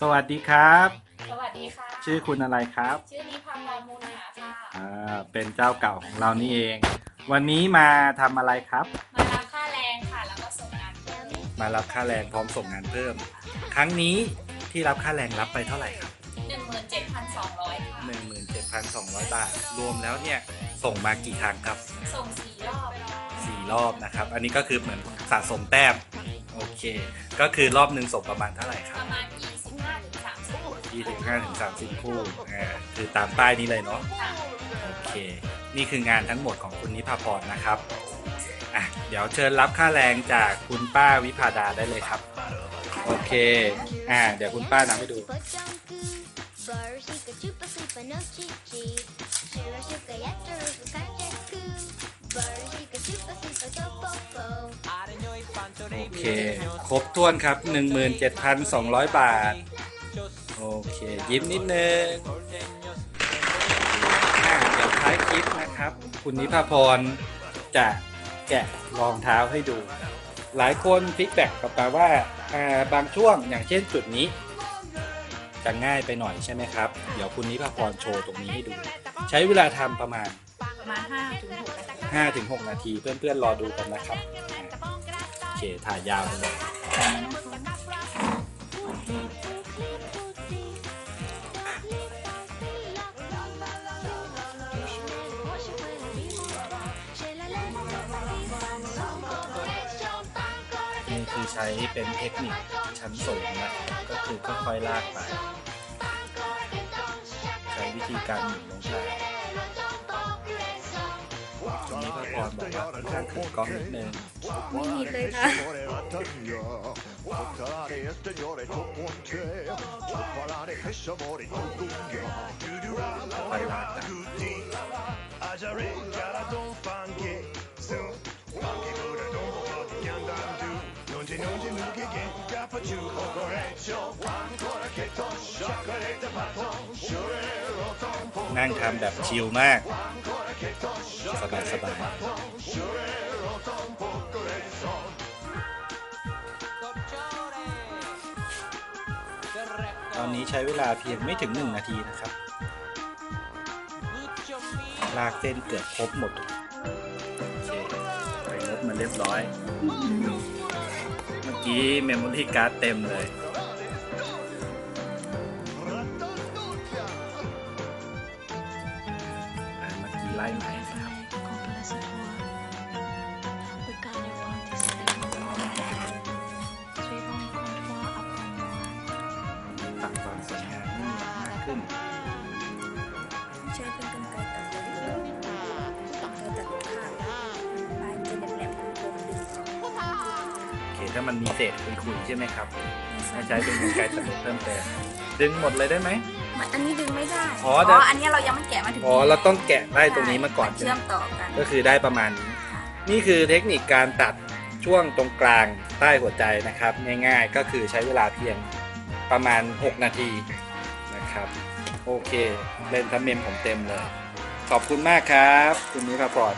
สวัสดีครับ สวัสดีค่ะ ชื่อคุณอะไรครับ ชื่อนิพาพรมูลหาค่ะอ่าเป็นเจ้าเก่าของเรานี่เอง วันนี้มาทำอะไรครับ มารับค่าแรงค่ะ แล้วก็ส่งงานเพิ่มมารับค่าแรงพร้อมส่งงานเพิ่ม ครั้งนี้ที่รับค่าแรงรับไปเท่าไหร่ครับหนึ่งหมื่นเจ็ดพันสองร้อยค่ะ 17,200 บาท รวมแล้วเนี่ยส่งมากี่ครั้งครับส่งสี่รอบสี่รอบนะครับ อันนี้ก็คือเหมือนสะสมแต้มโอเค ก็คือรอบหนึ่งส่งประมาณเท่าไหร่คปรับ ระ 25ถึง30 คู่อ่าคือตามป้ายนี้เลยเนาะค่ะโอเค นี่คืองานทั้งหมดของคุณนิพาพรนะครับอะเดี๋ยวเชิญรับค่าแรงจากคุณป้าวิพาดาได้เลยครับ โอเคอ่าเดี๋ยวคุณป้านำให้ดู โอเค ครบถ้วนครับ 17,200 บาท โอเค ยิ้มนิดนึงอ่าเดี๋ยวท้ายคลิปนะครับ คุณนิพาพรจะแกะรองเท้าให้ดู หลายคนฟีดแบ็กกลับมาว่าอ่าบางช่วงอย่างเช่นจุดนี้ จะง่ายไปหน่อยใช่ไหมครับ เดี๋ยวคุณนิพาพรโชว์ตรงนี้ให้ดู ใช้เวลาทำประมาณ ประมาณห้าถึงหกนาที5-6 นาทีเพื่อนๆรอดูกันนะครับอ่าโอเคถ่ายยาวไปเลย คือใช้เป็นเทคนิคชั้นสูงนะครับก็คือค่อยๆลากไป ใช้วิธีการหมุนลงไปตรงนี้พระพรบอกว่าค่อนข้างถือกล้องนิดนึงไม่มีเลยค่ะ นั่งทำแบบชิลมาก สบายสบายตอนนี้ใช้เวลาเพียงไม่ถึง1นาทีนะครับ ลากเส้นเกือบครบหมด โอเคไปลบมาเรียบร้อย เมื่อกี้เมมโมรี่การ์ดเต็มเลยอ่าเมื่อกี้ไล่ใหม่นะครับตัดความสวยงามให้มากขึ้น ถ้ามันมีเศษคุยๆใช่ไหมครับให้ใช้เป็นกรรไกรตัดเล็บเพิ่มเติมดึงหมดเลยได้ไหมมันอันนี้ดึงไม่ได้อ๋อเดี๋ยวอันนี้เรายังไม่แกะมาถึงอ๋อเราต้องแกะได้ตรงนี้มาก่อนใช่เชื่ไหอมมต่อกันก็คือได้ประมาณนี้นี่คือเทคนิคการตัดช่วงตรงกลางใต้หัวใจนะครับ ง่ายๆ ก็คือใช้เวลาเพียงประมาณ 6 นาทีนะครับโอเคเล่นทำเมมผมเต็มเลย ขอบคุณมากครับ คุณนิพาพร